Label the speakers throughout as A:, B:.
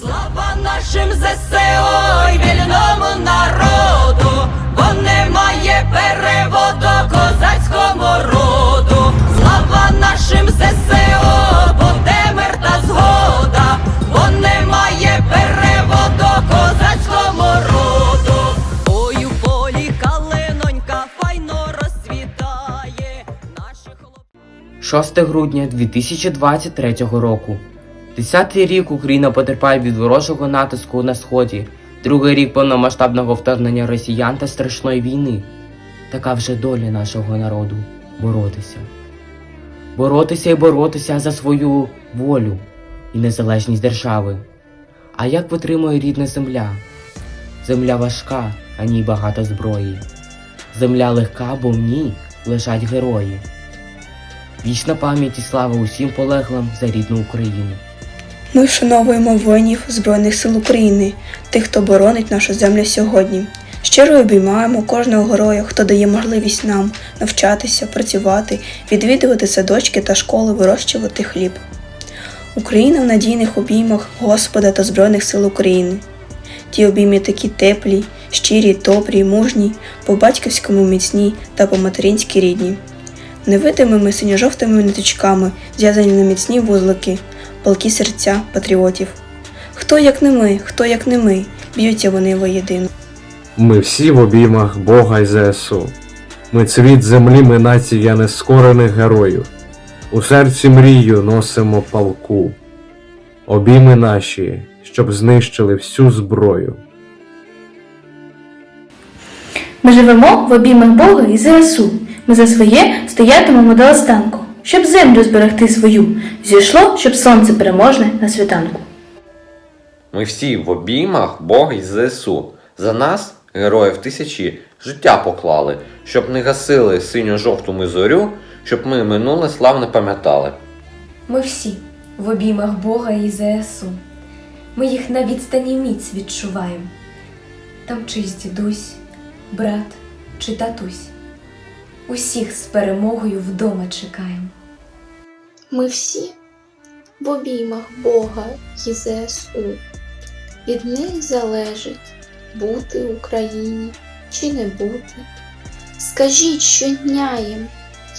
A: Слава нашим ЗСО й вільному народу, бо немає переводу козацькому роду. Слава нашим ЗСО, бо де мир та згода, бо немає переводу козацькому роду. Ой, у полі калинонька файно розцвітає. Хлопці.
B: 6 грудня 2023 року. Десятий рік Україна потерпає від ворожого натиску на сході, другий рік повномасштабного вторгнення росіян та страшної війни. Така вже доля нашого народу боротися. Боротися і боротися за свою волю і незалежність держави. А як витримує рідна земля? Земля важка, а ній багато зброї. Земля легка, бо в ній лежать герої. Вічна пам'ять і слава усім полеглим за рідну Україну.
C: Ми вшановуємо воїнів Збройних сил України, тих, хто боронить нашу землю сьогодні. Щиро обіймаємо кожного героя, хто дає можливість нам навчатися, працювати, відвідувати садочки та школи, вирощувати хліб. Україна в надійних обіймах Господа та Збройних сил України. Ті обійми такі теплі, щирі, добрі, мужні, по батьківському міцні та по материнськи рідні. Невидимими синьо-жовтими ниточками зв'язані на міцні вузлики, палкі серця патріотів. Хто як не ми, хто як не ми, б'ються вони воєдино.
D: Ми всі в обіймах Бога й ЗСУ. Ми цвіт землі, ми нація нескорених героїв. У серці мрію носимо палку. Обійми наші, щоб знищили всю зброю.
E: Ми живемо в обіймах Бога і ЗСУ. Ми за своє стоятимемо до останку, щоб землю зберегти свою. Зійшло, щоб сонце переможне на світанку.
F: Ми всі в обіймах Бога і ЗСУ. За нас, героїв тисячі, життя поклали, щоб не гасили синьо-жовту ми зорю, щоб ми минуле славне пам'ятали.
G: Ми всі в обіймах Бога і ЗСУ. Ми їх на відстані міць відчуваємо. Там чийсь дідусь, брат чи татусь. Усіх з перемогою вдома чекаємо.
H: Ми всі в обіймах Бога і ЗСУ. Від них залежить бути Україні чи не бути. Скажіть щодня їм,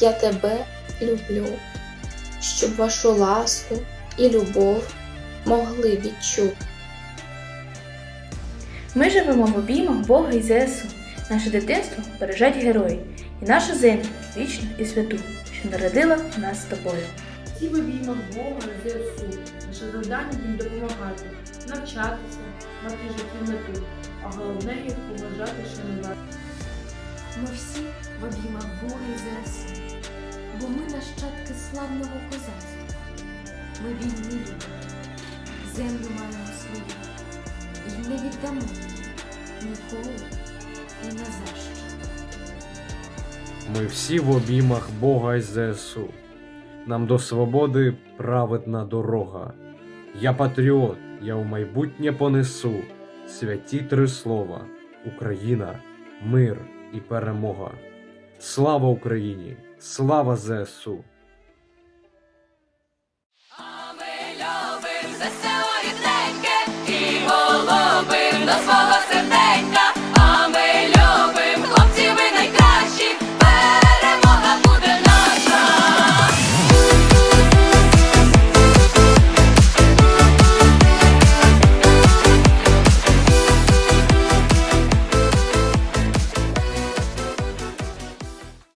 H: я тебе люблю, щоб вашу ласку і любов могли відчути.
E: Ми живемо в обіймах Бога і ЗСУ. Наше дитинство бережать герої, і нашу землю вічну і святу, що народила нас з тобою.
I: Всі в обіймах Бога і ЗСУ. Наше завдання їм допомагати, навчатися, мати життєву мету, а головне їх поважати, шанувати.
G: Ми всі в обіймах Бога і ЗСУ, бо ми нащадки славного козацтва. Ми вільні люди, землю маємо свою, і не віддамо ніколи і не за що.
D: Ми всі в обіймах Бога й ЗСУ. Нам до свободи праведна дорога. Я патріот, я у майбутнє понесу святі три слова: Україна, мир і перемога. Слава Україні! Слава ЗСУ!
A: А ми любим за рідненьке і голубим до свого серденька.